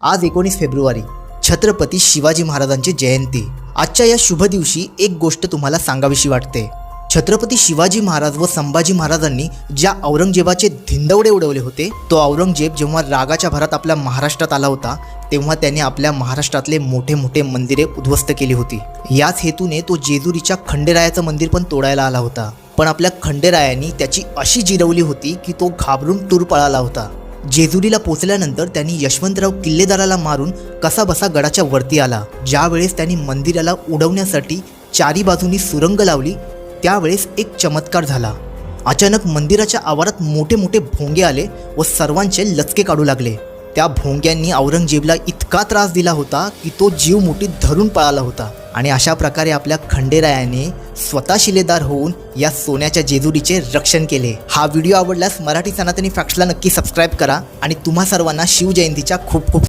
आज एकोणीस फेब्रुवारी छत्रपती शिवाजी महाराजांची जयंती. आजच्या या शुभ दिवशी एक गोष्ट तुम्हाला सांगावीशी वाटते. छत्रपती शिवाजी महाराज व संभाजी महाराजांनी ज्या औरंगजेबाचे धिंदवडे उडवले होते तो औरंगजेब जेव्हा रागाच्या भरात आपल्या महाराष्ट्रात आला होता तेव्हा त्याने आपल्या महाराष्ट्रातले मोठे मोठे मंदिरे उद्ध्वस्त केली होती. याच हेतूने तो जेजुरीच्या खंडेरायाचं मंदिर पण तोडायला आला होता. पण आपल्या खंडेरायांनी त्याची अशी जिरवली होती की तो घाबरून तूर पळाला होता. जेजुरीला पोचल्यानंतर त्यांनी यशवंतराव किल्लेदाराला मारून कसाबसा गडाच्या वरती आला. ज्यावेळेस त्यांनी मंदिराला उडवण्यासाठी चारी बाजूनी सुरंग लावली त्यावेळेस एक चमत्कार झाला. अचानक मंदिराच्या आवारात मोठे मोठे भोंगे आले व सर्वांचे लचके काढू लागले. त्या भोंग्यांनी औरंगजेबला इतका त्रास दिला होता की तो जीव मुठीत धरून पळाला होता. आणि अशा प्रकारे आपल्या खंडेरायाने स्वतः शिलेदार होऊन या सोन्याच्या जेजुरीचे रक्षण केले. हा व्हिडिओ आवडल्यास मराठी सनातनी फॅक्ट्सला नक्की सबस्क्राईब करा आणि तुम्हा सर्वांना शिवजयंतीच्या खूप खूप